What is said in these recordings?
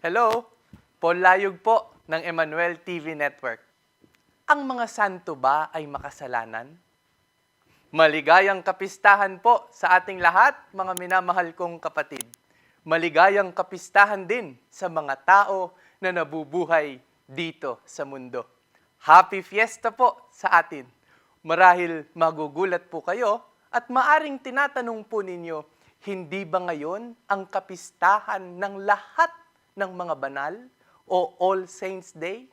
Hello, Paul Layog po ng Emmanuel TV Network. Ang mga santo ba ay makasalanan? Maligayang kapistahan po sa ating lahat, mga minamahal kong kapatid. Maligayang kapistahan din sa mga tao na nabubuhay dito sa mundo. Happy Fiesta po sa atin. Marahil magugulat po kayo at maaring tinatanong po ninyo, hindi ba ngayon ang kapistahan ng lahat ng mga banal o All Saints Day?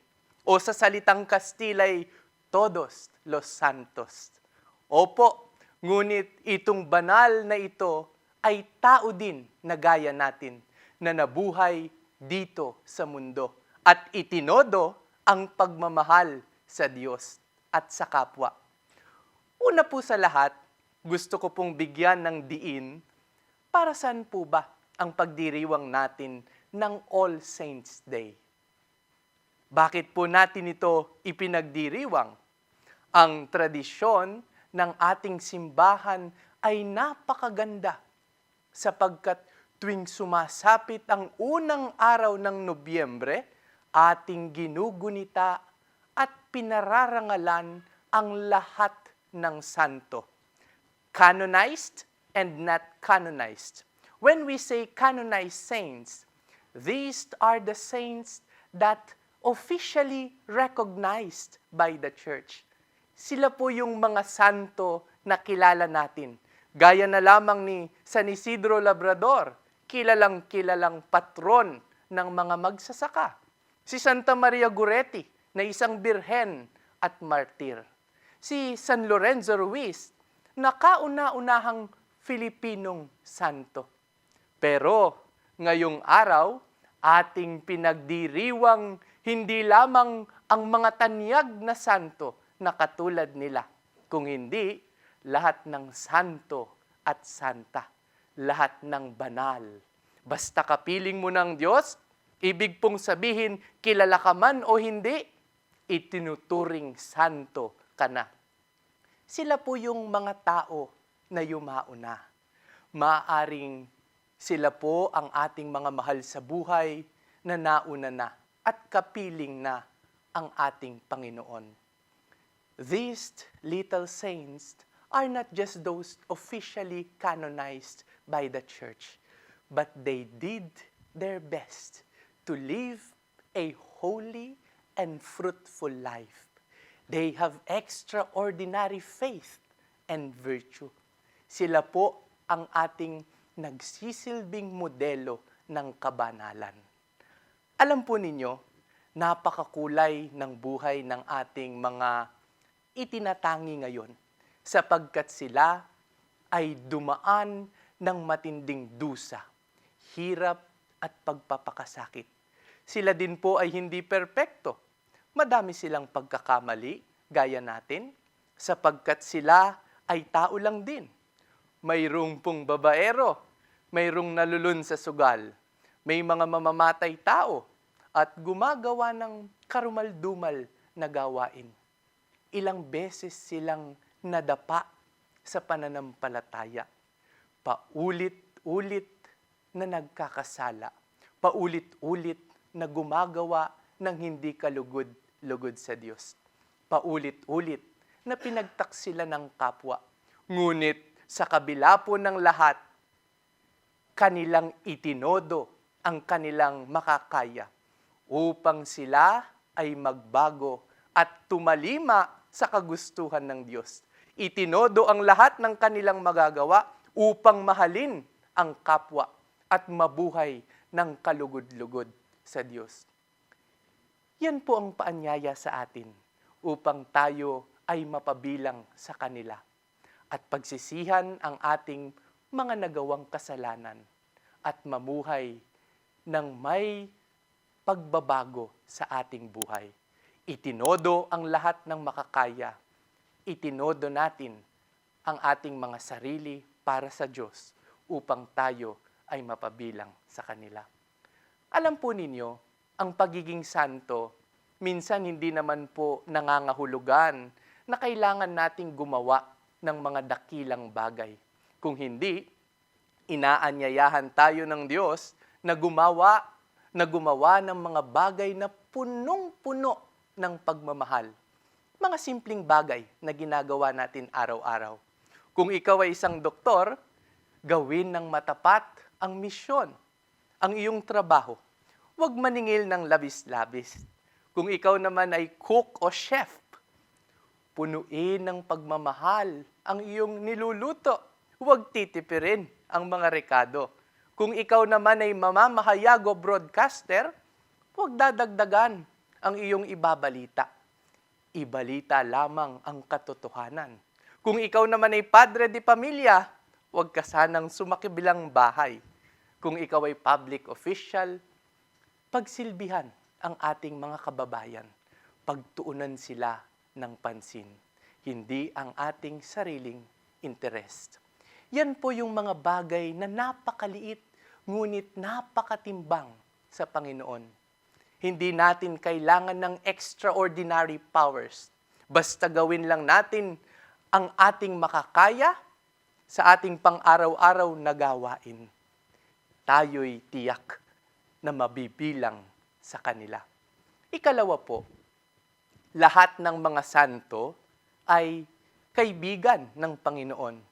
O sa salitang Kastilay, Todos los Santos. Opo, ngunit itong banal na ito ay tao din na gaya natin na nabuhay dito sa mundo at itinodo ang pagmamahal sa Diyos at sa kapwa. Una po sa lahat, gusto ko pong bigyan ng diin para saan po ba ang pagdiriwang natin ng All Saints Day? Bakit po natin ito ipinagdiriwang? Ang tradisyon ng ating simbahan ay napakaganda sapagkat tuwing sumasapit ang unang araw ng Nobyembre, ating ginugunita at pinararangalan ang lahat ng santo. Canonized and not canonized. When we say canonized saints, these are the saints that officially recognized by the church. Sila po yung mga santo na kilala natin. Gaya na lamang ni San Isidro Labrador, kilalang kilalang patron ng mga magsasaka. Si Santa Maria Goretti, na isang birhen at martir. Si San Lorenzo Ruiz, na kauna-unahang Filipinong santo. Pero ngayong araw, ating pinagdiriwang hindi lamang ang mga tanyag na santo na katulad nila, kung hindi lahat ng santo at santa, lahat ng banal. Basta kapiling mo ng Diyos, ibig pong sabihin, kilala ka man o hindi, itinuturing santo ka na. Sila po yung mga tao na yumauna. Maaring sila po ang ating mga mahal sa buhay na nauna na at kapiling na ang ating Panginoon. These little saints are not just those officially canonized by the church, but they did their best to live a holy and fruitful life. They have extraordinary faith and virtue. Sila po ang ating nagsisilbing modelo ng kabanalan. Alam po ninyo, napakakulay ng buhay ng ating mga itinatangi ngayon sapagkat sila ay dumaan ng matinding dusa, hirap at pagpapakasakit. Sila din po ay hindi perpekto. Madami silang pagkakamali, gaya natin, sapagkat sila ay tao lang din. Mayroong pong babaero, mayroong nalulun sa sugal, may mga mamamatay tao, at gumagawa ng karumal-dumal na gawain. Ilang beses silang nadapa sa pananampalataya. Paulit-ulit na nagkakasala. Paulit-ulit na gumagawa ng hindi kalugod-lugod sa Diyos. Paulit-ulit na pinagtaksila ng kapwa. Ngunit sa kabila po ng lahat, kanilang itinodo ang kanilang makakaya upang sila ay magbago at tumalima sa kagustuhan ng Diyos. Itinodo ang lahat ng kanilang magagawa upang mahalin ang kapwa at mabuhay ng kalugod-lugod sa Diyos. Yan po ang paanyaya sa atin upang tayo ay mapabilang sa kanila at pagsisihan ang ating mga nagawang kasalanan at mamuhay ng may pagbabago sa ating buhay. Itinodo ang lahat ng makakaya. Itinodo natin ang ating mga sarili para sa Diyos upang tayo ay mapabilang sa kanila. Alam po ninyo, ang pagiging santo, minsan hindi naman po nangangahulugan na kailangan nating gumawa ng mga dakilang bagay. Kung hindi, inaanyayahan tayo ng Diyos na gumawa na gumawa ng mga bagay na punong-puno ng pagmamahal. Mga simpleng bagay na ginagawa natin araw-araw. Kung ikaw ay isang doktor, gawin ng matapat ang misyon, ang iyong trabaho. Huwag maningil ng labis-labis. Kung ikaw naman ay cook o chef, punuin ng pagmamahal ang iyong niluluto. Huwag titipirin ang mga rekado. Kung ikaw naman ay mamamahayag o broadcaster, huwag dadagdagan ang iyong ibabalita. Ibalita lamang ang katotohanan. Kung ikaw naman ay padre di pamilya, huwag ka sanang sumakibilang bahay. Kung ikaw ay public official, pagsilbihan ang ating mga kababayan. Pagtuunan sila ng pansin, hindi ang ating sariling interest. Yan po yung mga bagay na napakaliit, ngunit napakatimbang sa Panginoon. Hindi natin kailangan ng extraordinary powers. Basta gawin lang natin ang ating makakaya sa ating pang-araw-araw na gawain. Tayo'y tiyak na mabibilang sa kanila. Ikalawa po, lahat ng mga santo ay kaibigan ng Panginoon.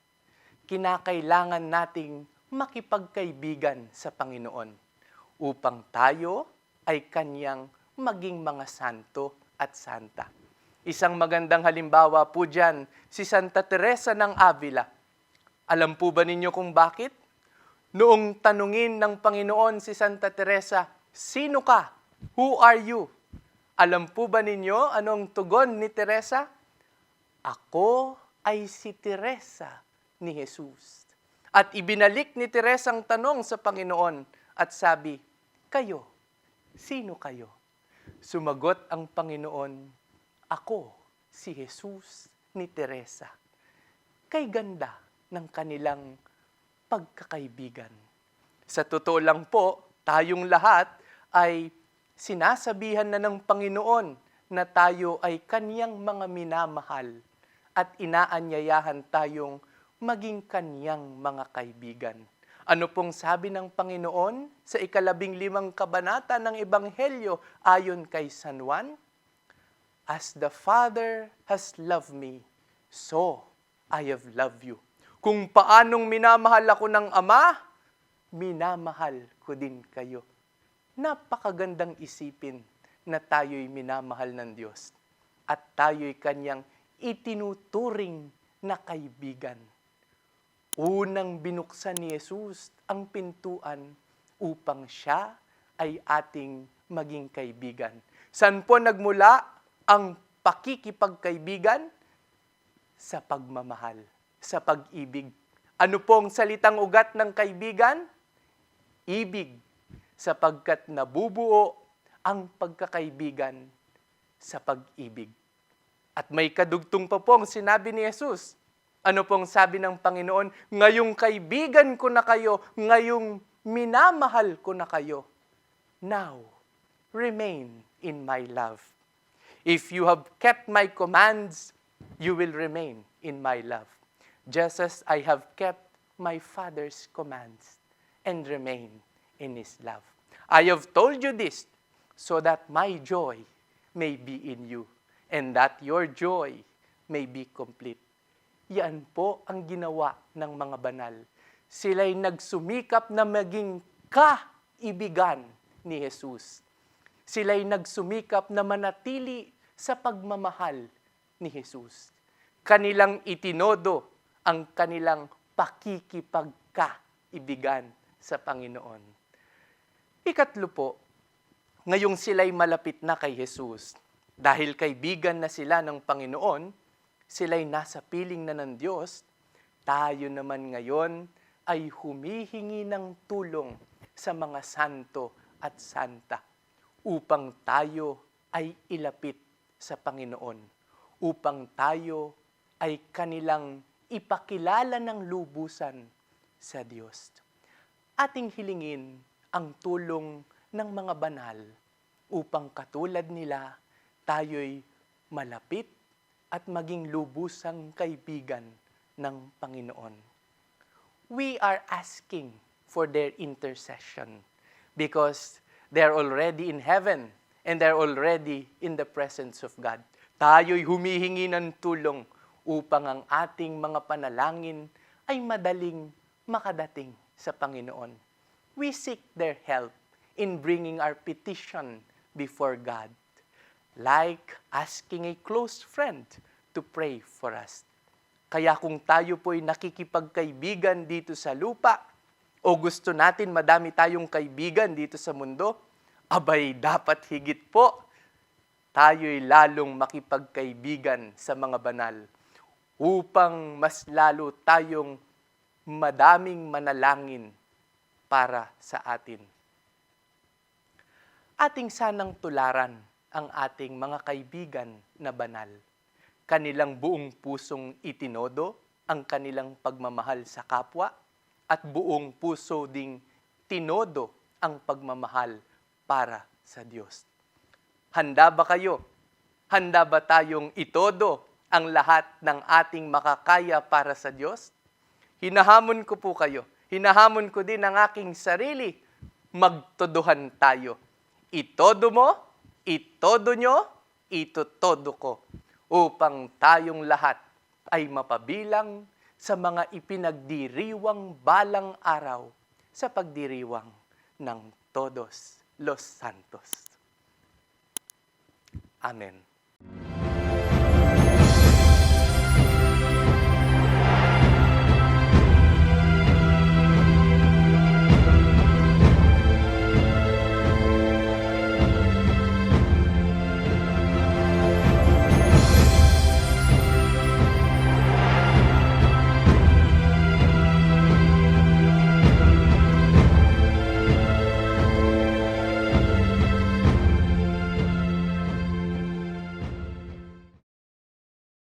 Kinakailangan nating makipagkaibigan sa Panginoon upang tayo ay kanyang maging mga santo at santa. Isang magandang halimbawa po dyan, si Santa Teresa ng Avila. Alam po ba ninyo kung bakit? Noong tanungin ng Panginoon si Santa Teresa, Sino ka? Who are you? Alam po ba ninyo anong tugon ni Teresa? Ako ay si Teresa ni Jesus. At ibinalik ni Teresa ang tanong sa Panginoon at sabi, Kayo, sino kayo? Sumagot ang Panginoon, Ako si Jesus ni Teresa. Kay ganda ng kanilang pagkakaibigan. Sa totoo lang po, tayong lahat ay sinasabihan na ng Panginoon na tayo ay kaniyang mga minamahal at inaanyayahan tayong maging kaniyang mga kaibigan. Ano pong sabi ng Panginoon sa ikalabing limang kabanata ng Ebanghelyo ayon kay San Juan? As the Father has loved me, so I have loved you. Kung paanong minamahal ako ng Ama, minamahal ko din kayo. Napakagandang isipin na tayo'y minamahal ng Diyos at tayo'y kanyang itinuturing na kaibigan. Unang binuksan ni Jesus ang pintuan upang siya ay ating maging kaibigan. San po nagmula ang pakikipagkaibigan? Sa pagmamahal, sa pag-ibig. Ano pong salitang ugat ng kaibigan? Ibig, sapagkat nabubuo ang pagkakaibigan sa pag-ibig. At may kadugtong pa pong sinabi ni Jesus. Ano pong sabi ng Panginoon? Ngayong kaibigan ko na kayo, ngayong minamahal ko na kayo. Now, remain in my love. If you have kept my commands, you will remain in my love. Just as I have kept my Father's commands and remain in His love. I have told you this so that my joy may be in you and that your joy may be complete. Yan po ang ginawa ng mga banal. Sila'y nagsumikap na maging kaibigan ni Jesus. Sila'y nagsumikap na manatili sa pagmamahal ni Jesus. Kanilang itinodo ang kanilang pakikipagkaibigan sa Panginoon. Ikatlo po, ngayong sila'y malapit na kay Jesus, dahil kaibigan na sila ng Panginoon, sila'y nasa piling na ng Diyos, tayo naman ngayon ay humihingi ng tulong sa mga santo at santa upang tayo ay ilapit sa Panginoon, upang tayo ay kanilang ipakilala ng lubusan sa Diyos. Ating hilingin ang tulong ng mga banal upang katulad nila tayo'y malapit at maging lubusang kaibigan ng Panginoon. We are asking for their intercession because They're already in heaven and they're already in the presence of God. Tayo'y humihingi ng tulong upang ang ating mga panalangin ay madaling makadating sa Panginoon. We seek their help in bringing our petition before God, like asking a close friend to pray for us. Kaya kung tayo po'y nakikipagkaibigan dito sa lupa, o gusto natin madami tayong kaibigan dito sa mundo, abay dapat higit po tayo'y lalong makipagkaibigan sa mga banal upang mas lalo tayong madaming manalangin para sa atin. Ating sanang tularan ang ating mga kaibigan na banal. Kanilang buong pusong itinodo ang kanilang pagmamahal sa kapwa at buong puso ding tinodo ang pagmamahal para sa Diyos. Handa ba kayo? Handa ba tayong itodo ang lahat ng ating makakaya para sa Diyos? Hinahamon ko po kayo. Hinahamon ko din ang aking sarili. Magtodohan tayo. Itodo mo, itodo nyo, itotodo ko. Upang tayong lahat ay mapabilang sa mga ipinagdiriwang balang araw sa pagdiriwang ng Todos los Santos. Amen.